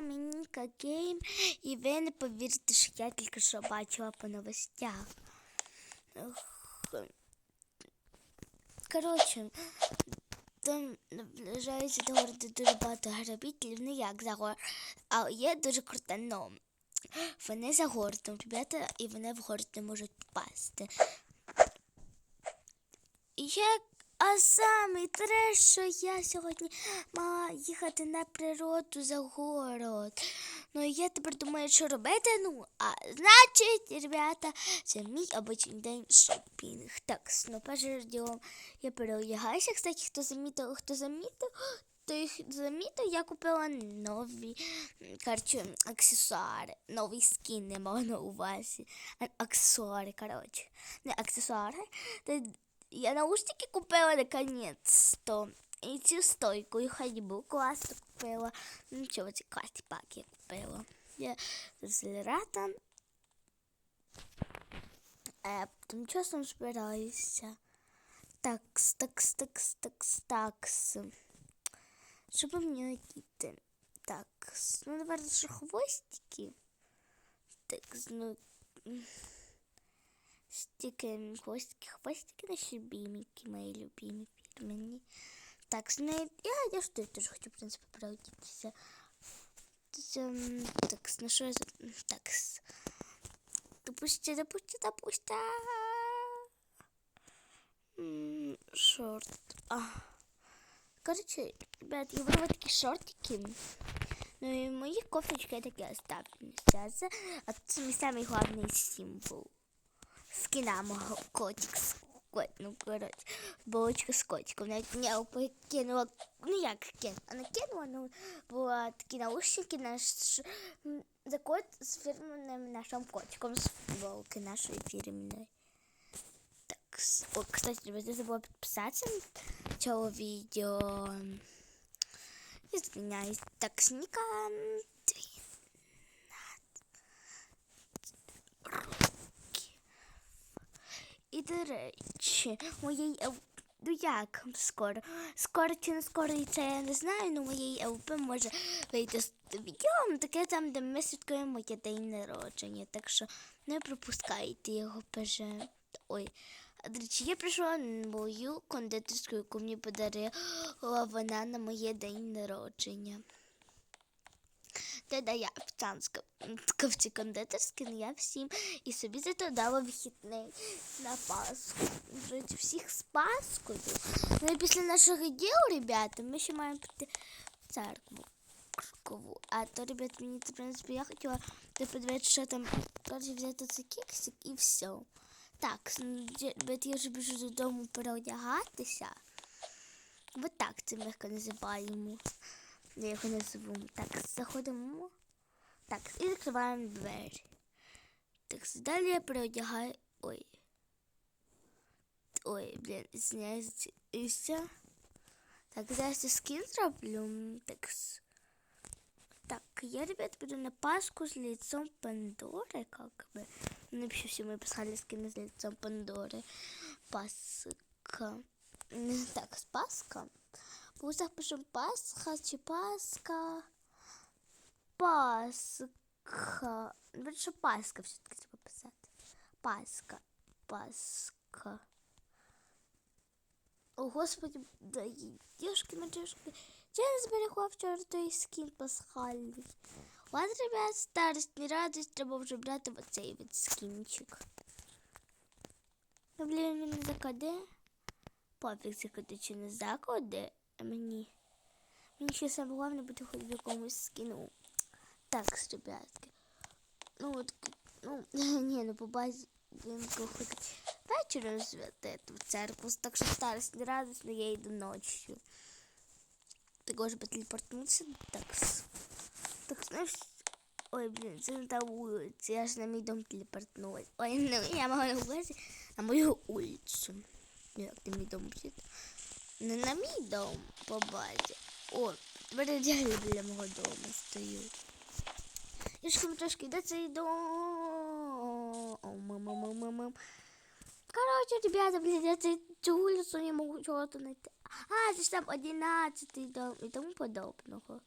вами Гейм, і ви не повірите, що я тільки що бачила по новостях. Коротше, там наближається до городу дуже багато грабителів, не як за город, а є дуже крута но. Вони за городом, ребята, і вони в город не можуть попасти. Як а саме треш, що я сьогодні мала їхати на природу за город. Ну я тепер думаю, що робити. Ну, а значить, ребята, це мій обичний день шопінг. Так, ну я переодягаюся. Кстати, хто замітив, хто замітив, то їх замітив, я купила нові м, аксесуари, новий скін не маю на увазі. Аксесуари, коротше. Не аксесуари. Я наушники купила наконец-то. І цю стойку, і ходьбу класно купила. Ну чого, ці класні паки купила. Я злірата. Е, тим часом збираюся. Такс, такс, такс, такс, такс. Щоб мені одіти. Такс. Ну, наверное, що хвостики. Такс, ну м, Стики, хвостики, хвостики наші любименькі, мої любимі фірмені. Так, ну, я, я ж теж хочу, в принципі, переодітися. Ем, Так, ну що я за... Так. Допусти, допусти, допусти. М, Шорт. А. Короче, ребят, я выбрала такие шортики. Ну и мои кофточки я таки оставлю сейчас. А це самый главный символ. Скина мого котик з кот, ну коротше, булочка з котиком. Навіть не покинула, ну як кин, а кинула, ну була такі наушники наш за кот з фірменним нашим котиком з футболки нашої фірменної. Так, с- о, кстати, ребята, забыла подписаться на цього відео. Извиняюсь. Так, сника І до речі, моєї ну як скоро? Скоро чи не скоро і це я не знаю, але моєї ЛП може вийти з відео, таке там, де ми святкуємо моє день народження. Так що не пропускайте його поже. Ой. До речі, я прийшла мою кондитерську, яку мені подарила вона на моє день народження. Офіціантська в кондитерські, але я всім і собі зато дала вихідний на Пасху. Вроді всіх з Пасхою. Ну і після нашого діла, ребята, ми ще маємо піти в церкву. А то, ребят, мені, в принципі, я хотіла ти подивитися, що там, коротше, взяти цей кексик і все. Так, ну, ребят, я вже біжу додому переодягатися. Вот так це їх називаємо. Я його назву. Так, заходимо. Так, і закриваємо двері. Так, далі я переодягаю. Ой. Ой, блін, извиняюся. Так, зараз я скін зроблю. Так. с- Так, я, ребят, буду на Пасху с лицом Пандоры, как бы. Ну, вообще все мы пасхали скины с лицом Пандоры. Пасха. М, Так, с Пасха. В вузах пишемо Пасха чи Пасха. Пасха. Що Пасха все-таки треба писати. Пасха. Пасха. О, Господи, да дівчинки, мальчишки. Я не зберегла вчора той скін пасхальний. Ладно, ребят, старость, не радость, треба вже брати оцей від скінчик. Ну, блін, він не закаде. Пофіг закаде чи не закаде. Мені. Мені ще саме головне бути хоч в якомусь скіну. Так, ребятки. Ну, от, ну, ні, ну по базі він хоч вечором святити в церкву, так що старость не радость, но я йду ночью. Ти можеш би телепортнутися? Так. Так, знаєш, ой, блін, це не та вулиця, я ж на мій дом телепортнулась. Ой, ну, я на увазі на мою вулицю. Як ти мій дом буде? Не на мій дом по базі. О, передягли біля мого дому стою. Я ж трошки де цей дом. Мама. Короче, ребята, блин, я цю вулицю не можу чого-то знайти. А, це ж там 11 дом і тому подобного.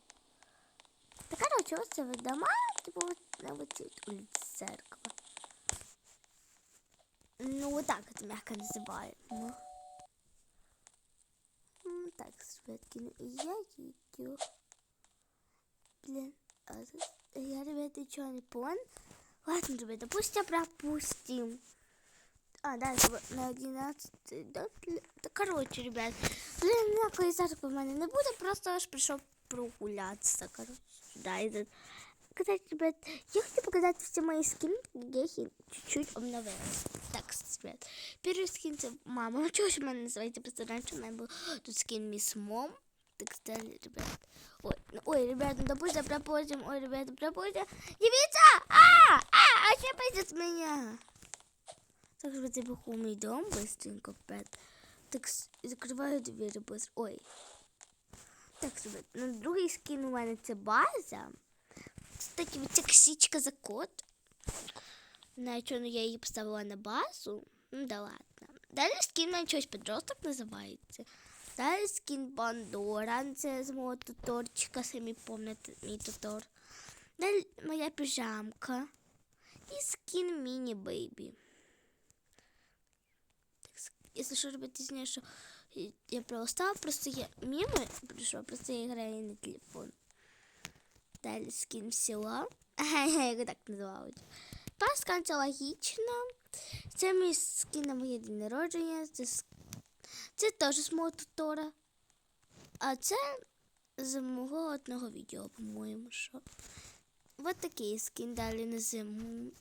Та коротше, ось це дома, типу на оцій вулиці церква. Ну, вот так это мягко называют. Ну. М, Так, ребятки, ну и я иду. Блин, а тут- я, ребята, ничего не понял. Ладно, ребята, пусть я пропустим. А, да, это вот на 11 да, бля- да, короче, ребят. Блин, ніякої церкви в мене не буде, просто аж прийшов прогулятися, короче. Да, і тут. Кстати, ребят, я хочу показать все мои скины, я их чуть-чуть обновила. Так, ребят, первый скин это мама. Ну, чего же у меня называется? Просто раньше у меня был тут скин Мисс Мом. Так стали, ребят. Ой, ну, ой, ребят, ну допустим, пропустим. Ой, ребята, пропустим. Девица! А! А! А что пойдет с меня? Так, ребят, я бегу в мой дом быстренько, ребят. Так, с- закрываю двери быстро. Ой. Так, ребят, ну, другий скин у мене це база. Кстати, вот ця ксічка за код. Що ну, я її поставила на базу. Ну да ладно. Далі скін щось подросток називається. Далі скін Бандора. Це з мого туторчика, самі пам'ятаєте мій тутор. Далі моя піжамка. І скін Міні Бейбі. Так, с- Якщо що робити, знаю, що я пролистала, просто я мимо прийшла, просто я граю на телефон. Далі скін села. Я його так називала. Паска це логічно. Це мій скін на моє день народження. Це, це теж з мого тутора. А це з мого одного відео, по-моєму, що. Ось такий скін далі на зиму.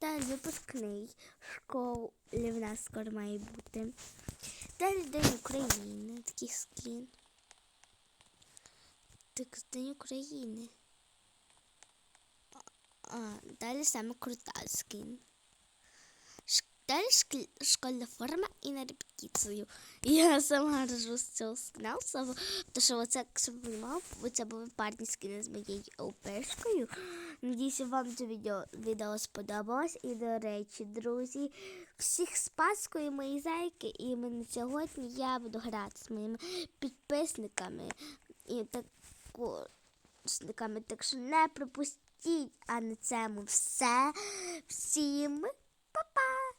Далі випускний школи в нас скоро має бути. Далі День України, такий скін. Так, День України. А, далі саме крута скін. Далі школьна форма і на репетицію. Я сама ржу з цього скіна, тому що оце, якщо ви понімали, це були парні скіни з моєю ОПшкою. Надіюся, вам це відео, відео сподобалось. І, до речі, друзі, всіх з Паскою, мої зайки, і іменно сьогодні я буду грати з моїми підписниками і також так що не пропустіть. А на цьому все. Всім па-па!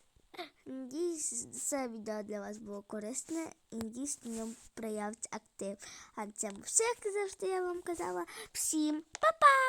Надіюсь, це відео для вас було корисне і надіюсь, на ньому проявиться актив. А на цьому все, як завжди я вам казала. Всім па-па!